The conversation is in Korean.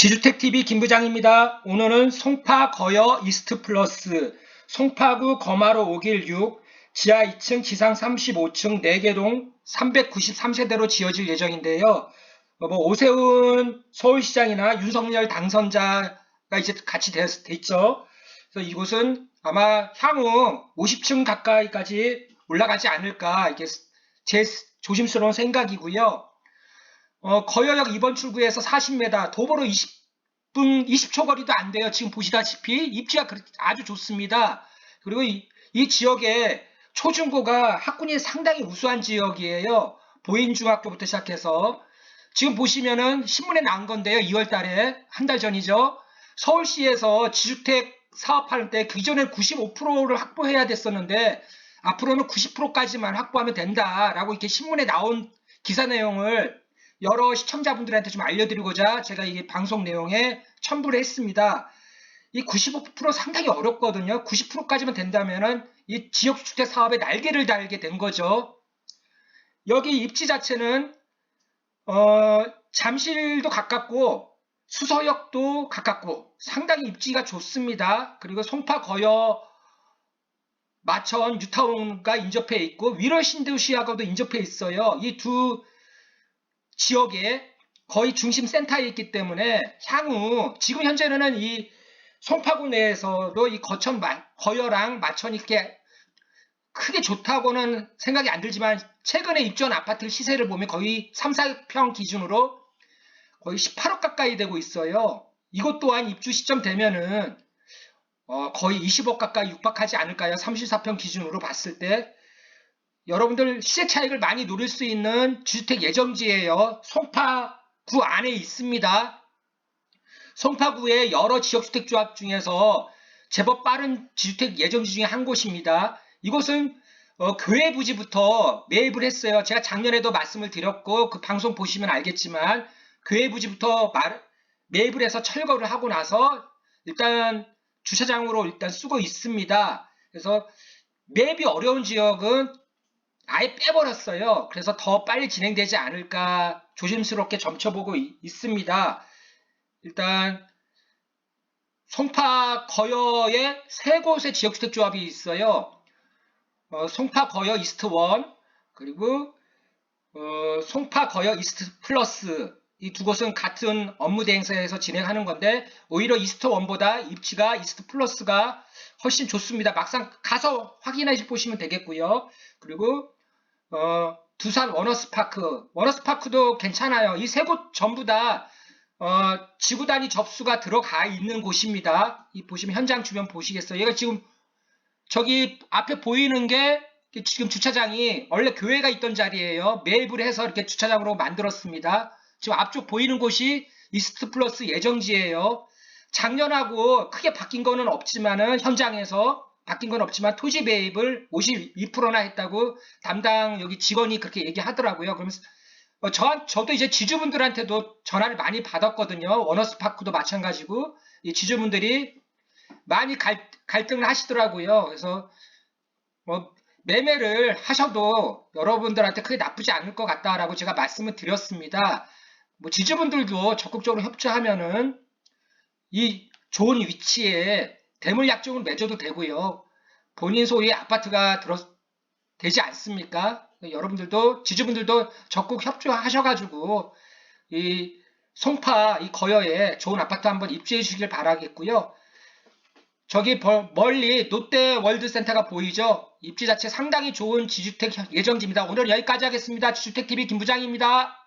지주택TV 김부장입니다. 오늘은 송파 거여 이스트 플러스 송파구 거마로 5길 6 지하 2층 지상 35층 4개동 393세대로 지어질 예정인데요. 어, 뭐 오세훈 서울시장이나 윤석열 당선자가 이제 같이 돼, 돼 있죠. 그래서 이곳은 아마 향후 50층 가까이까지 올라가지 않을까 이게 제 조심스러운 생각이고요. 어, 거여역 2번 출구에서 40m, 도보로 20분, 20초 거리도 안 돼요. 지금 보시다시피 입지가 아주 좋습니다. 그리고 이, 이 지역에 초중고가 학군이 상당히 우수한 지역이에요. 보인중학교부터 시작해서 지금 보시면은 신문에 나온 건데요. 2월 달에 한 달 전이죠. 서울시에서 지주택 사업하는 때 기존에 95%를 확보해야 됐었는데 앞으로는 90%까지만 확보하면 된다라고 이렇게 신문에 나온 기사 내용을 여러 시청자분들한테 좀 알려드리고자 제가 이 방송 내용에 첨부를 했습니다. 이 95% 상당히 어렵거든요. 90%까지만 된다면은 이 지역주택 사업에 날개를 달게 된 거죠. 여기 입지 자체는 어, 잠실도 가깝고 수서역도 가깝고 상당히 입지가 좋습니다. 그리고 송파 거여 마천 뉴타운과 인접해 있고 위로 신도시하고도 인접해 있어요. 이 두 지역에 거의 중심 센터에 있기 때문에 향후 지금 현재는 이 송파구 내에서도 이 거천 마- 거여랑 마천이 이렇게 크게 좋다고는 생각이 안 들지만 최근에 입주한 아파트 시세를 보면 거의 3, 4평 기준으로 거의 18억 가까이 되고 있어요. 이것 또한 입주 시점 되면은 어, 거의 20억 가까이 육박하지 않을까요? 34평 기준으로 봤을 때 여러분들 시세 차익을 많이 노릴 수 있는 주택 예정지예요. 송파구 안에 있습니다. 송파구의 여러 지역주택조합 중에서 제법 빠른 지주택 예정지 중에 한 곳입니다. 이곳은 어, 교회 부지부터 매입을 했어요. 제가 작년에도 말씀을 드렸고 그 방송 보시면 알겠지만 교회 부지부터 말- 매입을 해서 철거를 하고 나서 일단 주차장으로 일단 쓰고 있습니다. 그래서 매입이 어려운 지역은 아예 빼버렸어요. 그래서 더 빨리 진행되지 않을까 조심스럽게 점쳐보고 이- 있습니다. 일단 송파 거여에 세 곳의 지역주택 조합이 있어요. 어, 송파 거여 이스트 원 그리고 어, 송파 거여 이스트 플러스 이 두 곳은 같은 업무 대행사에서 진행하는 건데 오히려 이스트 원보다 입지가 이스트 플러스가 훨씬 좋습니다. 막상 가서 확인해 보시면 되겠고요. 그리고 어, 두산 워너스파크 워너스파크도 괜찮아요. 이 세 곳 전부 다 어, 지구 단위 접수가 들어가 있는 곳입니다. 이 보시면 현장 주변 보시겠어요. 얘가 지금 저기 앞에 보이는 게 지금 주차장이 원래 교회가 있던 자리예요. 매입을 해서 이렇게 주차장으로 만들었습니다. 지금 앞쪽 보이는 곳이 이스트 플러스 예정지예요. 작년하고 크게 바뀐 거는 없지만은 현장에서 바뀐 건 없지만 토지 매입을 52%나 했다고 담당 여기 직원이 그렇게 얘기하더라고요. 그러면서 어, 저, 저도 이제 지주분들한테도 전화를 많이 받았거든요. 워너스파크도 마찬가지고 이 지주분들이 많이 갈, 갈등을 하시더라고요. 그래서 뭐 매매를 하셔도 여러분들한테 크게 나쁘지 않을 것 같다라고 제가 말씀을 드렸습니다. 뭐 지주분들도 적극적으로 협조하면은 이 좋은 위치에 대물 약정을 맺어도 되고요. 본인 소유의 아파트가 들어 되지 않습니까? 여러분들도 지주분들도 적극 협조하셔가지고 이 송파 이 거여에 좋은 아파트 한번 입주해 주시길 바라겠고요. 저기 벌- 멀리 롯데 월드센터가 보이죠? 입지 자체 상당히 좋은 지주택 예정지입니다. 오늘 여기까지 하겠습니다. 지주택TV 김부장입니다.